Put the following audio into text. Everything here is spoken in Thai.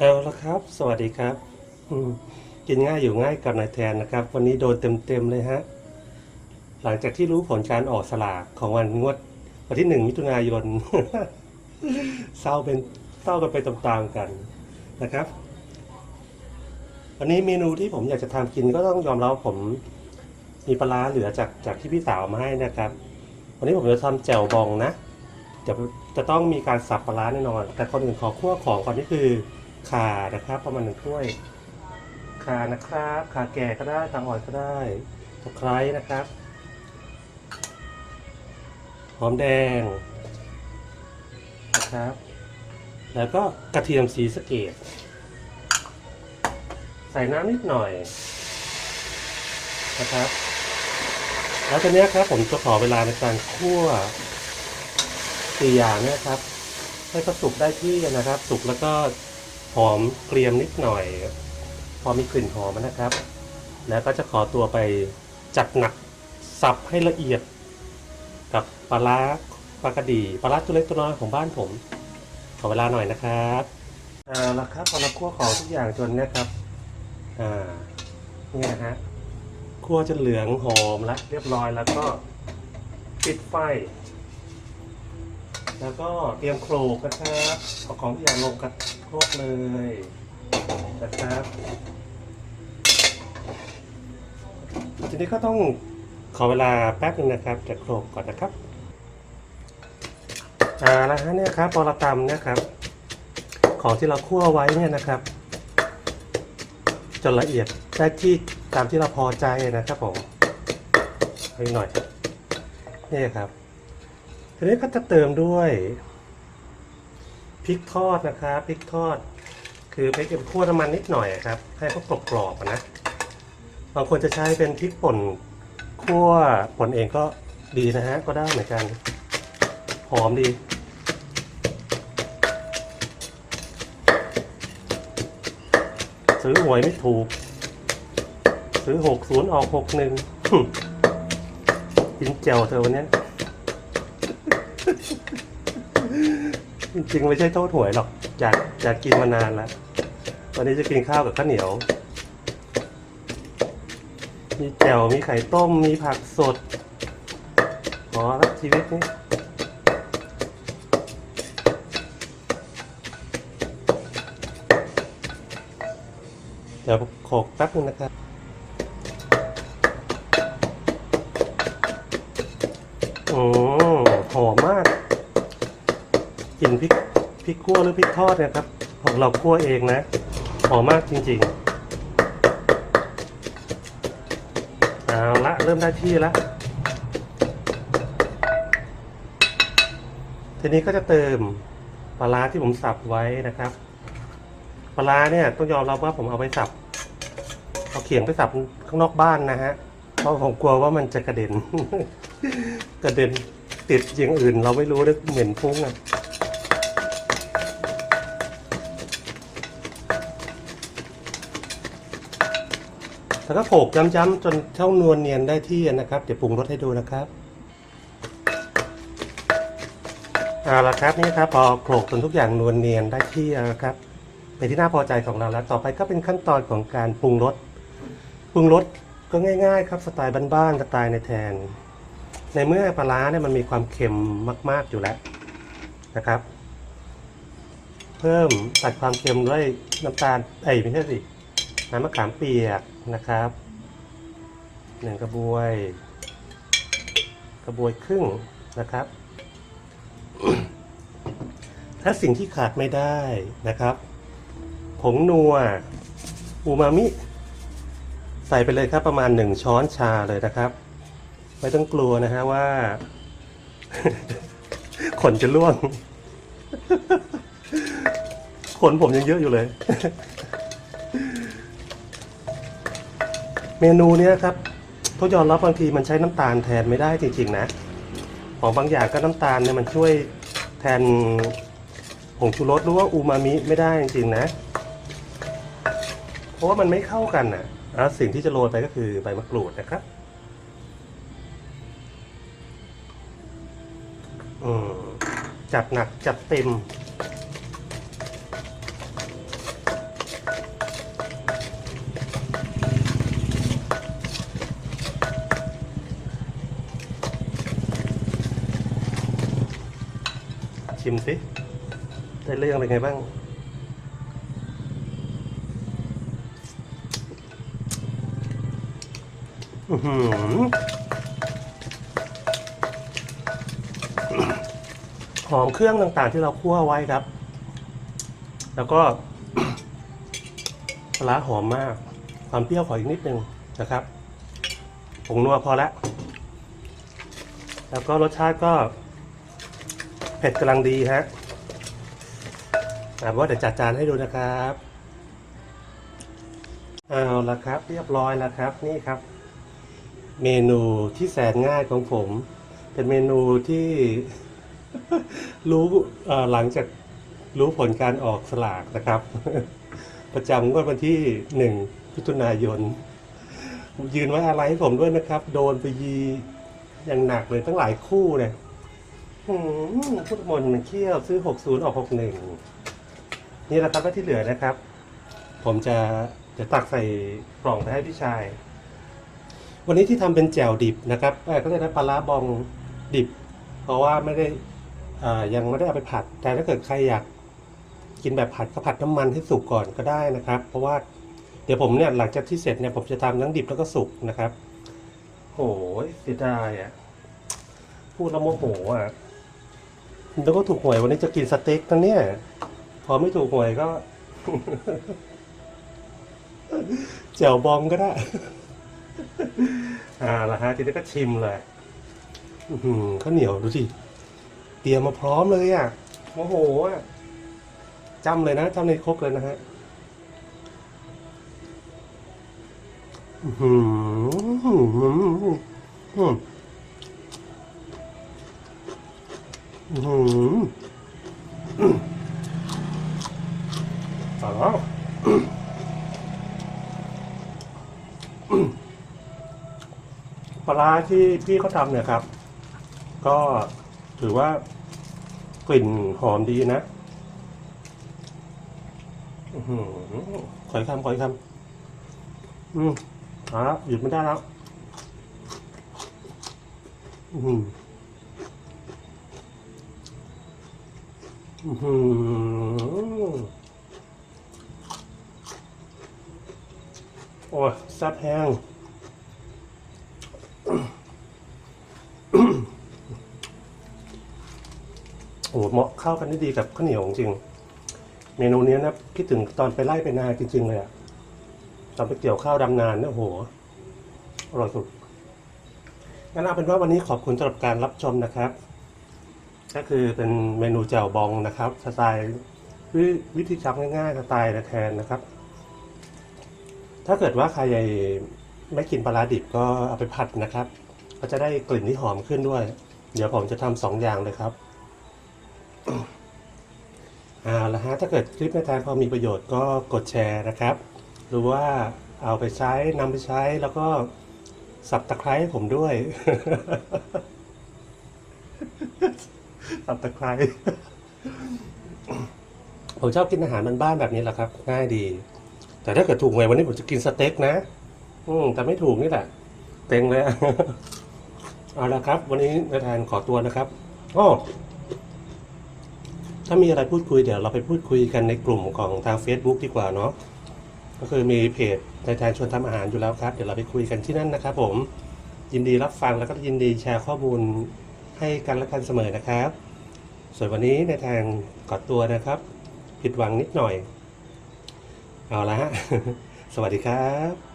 เอาละครับ สวัสดีครับ กินง่ายอยู่ง่ายกับนายแทนนะครับ วันนี้โดนเต็มๆเลยฮะ หลังจากที่รู้ผลการออกสลากของวันงวด วันที่หนึ่งมิถุนายนเศร้าเป็นเศร้ากันไปตามๆกันนะครับ วันนี้เมนูที่ผมอยากจะทำกินก็ต้องยอมรับผม มีปลาร้าเหลือจากจากที่พี่สาวมาให้นะครับ วันนี้ผมจะทำแจ่วบองนะจะจะต้องมีการสับปลาร้าแน่นอน แต่คนอื่นขอคั่วของก่อนนี่คือ ข่านะครับ ประมาณหนึ่งถ้วยข่านะครับข่าแก่ก็ได้ข่าอ่อนก็ได้ตะไคร้นะครับ หอมแดงนะครับ แล้วก็กระเทียมสีสะเกดใส่น้ำนิดหน่อยนะครับ แล้วทีเนี้ยครับผมจะขอเวลาในการคั่วสี่อย่างเนี่ยครับ ให้เขาสุกได้ที่นะครับ สุกแล้วก็ หอมเกรียมนิดหน่อย พอมีกลิ่นหอมนะครับ แล้วก็จะขอตัวไปจัดหนักสับให้ละเอียด กับปลาร้าปลากระดีปลาร้าตัวเล็กตัวน้อยของบ้านผม ขอเวลาหน่อยนะครับเอาละครับพอเราคั่วของทุกอย่างจนเนะครับอ่าเนี่นะฮะคั่วจนเหลืองหอมแล้วเรียบร้อยแล้วก็ปิดไฟ แล้วก็เตรียมโขลกนะครับเอาของทุกอย่างลงกับโครกเลยนะครับทีนี้ก็ต้องขอเวลาแป๊บนึงนะครับจะโขลกก่อนนะครับอ่าแล้วฮะเนี่ยครับพอเราตำเนี่ยครับ ของที่เราคั่วไว้เนี่ยนะครับจนละเอียดได้ที่ตามที่เราพอใจนะครับผมอีกหน่อยนี่ครับ ทีนี้ก็จะเติมด้วยพริกทอดนะครับพริกทอด คือพริกเอ็มคั่วน้ำมันนิดหน่อยครับ ให้เขากรอบๆนะบางคนจะใช้เป็นพริกป่นคั่วป่นเองก็ดีนะฮะก็ได้เหมือนกันหอมดีซื้อหวยไม่ถูก ซื้อหกศูนย์ออกหกหนึ่งกินเจียวเธอวันนี้ จริงๆไม่ใช่โทษหวยหรอกอยากอยากกินมานานแล้ววันนี้จะกินข้าวกับข้าวเหนียว มีแจ่วมีไข่ต้มมีผักสดขอละชีวิตนี้เดี๋ยวโขกแป๊บนึงนะครับ อมมากกลิ่นพริกพริกคั่วหรือพริกทอดเนี่ยครับ ของเราคั่วเองนะหอมมากจริงๆเอาละเริ่มได้ที่ละทีนี้ก็จะเติมปลาร้าที่ผมสับไว้นะครับปลาร้าเนี่ยต้องยอมรับว่าผมเอาไปสับเอาเขียงไปสับข้างนอกบ้านนะฮะเพราะผมกลัวว่ามันจะกระเด็น กระเด็น ติดอย่างอื่นเราไม่รู้เลยเหม็นฟุ้งอะแล้วก็โขลกย้ำๆจนเท่านวลเนียนได้ที่นะครับ เดี๋ยวปรุงรสให้ดูนะครับเอาละครับนี่ครับพอโขลกจนทุกอย่างนวลเนียนได้ที่แล้วนะครับเป็นที่น่าพอใจของเราแล้ว ต่อไปก็เป็นขั้นตอนของการปรุงรสปรุงรสก็ง่าย ๆ ครับสไตล์บ้านๆสไตล์ในแทน ในเมื่อปลาร้าเนี่ยมันมีความเค็มมาก ๆอยู่แล้วนะครับ เพิ่มตัดความเค็มด้วยน้ำตาลเอ้ยไม่ใช่สิน้ำมะขามเปียกนะครับหนึ่งกระบวย กระบวยครึ่งนะครับ ถ้าสิ่งที่ขาดไม่ได้นะครับ ผงนัวอูมามิ ใส่ไปเลยครับประมาณหนึ่งช้อนชาเลยนะครับ ไม่ต้องกลัวนะฮะว่า ขนจะร่วง ขนผมยังเยอะอยู่เลย เมนูเนี้ยครับต้องยอมรับบางทีมันใช้น้ำตาลแทนไม่ได้จริงๆนะ ของบางอย่างก็น้ำตาลเนี่ยมันช่วยแทนผงชูรสหรือว่าอูมามิไม่ได้จริงๆนะ เพราะว่ามันไม่เข้ากันนะแล้วสิ่งที่จะโรยไปก็คือใบมะกรูดนะครับ จัดหนักจัดเต็ม ชิมสิ ได้เรื่องเป็นไงบ้างอือหือ หอมเครื่องต่างๆ ที่เราคั่วไว้ครับ แล้วก็ปลาหอมมาก ความเปรี้ยวขออีกนิดนึงนะครับผงนัวพอแล้วแล้วก็รสชาติก็ เผ็ดกำลังดีฮะอ่ว่าเดี๋ยวจัดจานให้ดูนะครับเอาละครับ เรียบร้อยแล้วครับนี่ครับ เมนูที่แสนง่ายของผม เป็นเมนูที่ รู้เอ่อหลังจากรู้ผลการออกสลากนะครับ ประจำงวดวันที่หนึ่งพิถุนายน ยืนไว้อะไรให้ผมด้วยนะครับ โดนไปยีอย่างหนักเลยตั้งหลายคู่เนี่ยหืมพุทธมนต์มันเขี้ยวซื้อ60ออก61นี่แหละครับและที่เหลือนะครับ ผมจะจะตักใส่กล่องไปให้พี่ชาย วันนี้ที่ทำเป็นแจ่วดิบนะครับเอ่อก็เรียกว่าปลาร้าบองดิบ เพราะว่าไม่ได้อ่า ยังไม่ได้เอาไปผัด แต่ถ้าเกิดใครอยากกินแบบผัดก็ผัดน้ำมันให้สุกก่อนก็ได้นะครับ เพราะว่าเดี๋ยวผมเนี่ยหลังจากที่เสร็จเนี่ยผมจะทำทั้งดิบแล้วก็สุกนะครับโอ้ยเสียดายอะพูดแล้วโมโหอะแล้วก็ถูกหวยวันนี้จะกินสเต็กนะเนี่ย พอไม่ถูกหวยก็แจ่วบองก็ได้อ่าละฮะทีนี้ก็ชิมเลยอื้อหือข้าวเหนียวดูสิ เตรียมมาพร้อมเลยอะโอ้โหอะจำเลยนะจำในครกเลยนะฮะอือหืออื้อหืออื้อหืออ๋อปลาร้าที่พี่เขาทำเนี่ยครับ ก็ ถือว่ากลิ่นหอมดีนะอื้อหือขอยคำขอยคำอืมอาละหยุดไม่ได้แล้วอือหืออื้อหือโอ้ยซ่บแห้ง โอ้โหเหมาะเข้ากันได้ดีกับข้าวเหนียวจริง เมนูนี้นะคิดถึงตอนไปไล่ไปนาจริงๆเลยอะตอนไปเกี่ยวข้าวดำนานเนี่ยโอ้โหอร่อยสุดงั้นเอาเป็นว่าวันนี้ขอบคุณสำหรับการรับชมนะครับ ก็คือเป็นเมนูแจ่วบองนะครับสไตล์วิวิธีทำง่ายๆสไตล์แทนนะครับ ถ้าเกิดว่าใครไม่กินปลาร้าดิบก็เอาไปผัดนะครับ ก็จะได้กลิ่นที่หอมขึ้นด้วย เดี๋ยวผมจะทำสองอย่างเลยครับ เอาละฮะถ้าเกิดคลิปในทางพอมีประโยชน์ก็กดแชร์นะครับ หรือว่าเอาไปใช้นำไปใช้แล้วก็สับตะไคร้ให้ผมด้วย สับตะไคร้ผมชอบกินอาหารบ้านๆแบบนี้แหละครับ ง่ายดี แต่ถ้าเกิดถูกหวยวันนี้ผมจะกินสเต็กนะ อืมแต่ไม่ถูกนี่แหละ เต็งเลยเอาละครับ วันนี้นายแทนขอตัวนะครับอ้อ ถ้ามีอะไรพูดคุยเดี๋ยวเราไปพูดคุยกันในกลุ่มของทาง Facebook ดีกว่าเนาะก็คือมีเพจในแทนชวนทำอาหารอยู่แล้วครับ เดี๋ยวเราไปคุยกันที่นั่นนะครับผมยินดีรับฟังแล้วก็ยินดีแชร์ข้อมูลให้กันและกันเสมอนะครับ ส่วนวันนี้ในทางกอดตัวนะครับ ผิดหวังนิดหน่อย เอาละฮะ สวัสดีครับ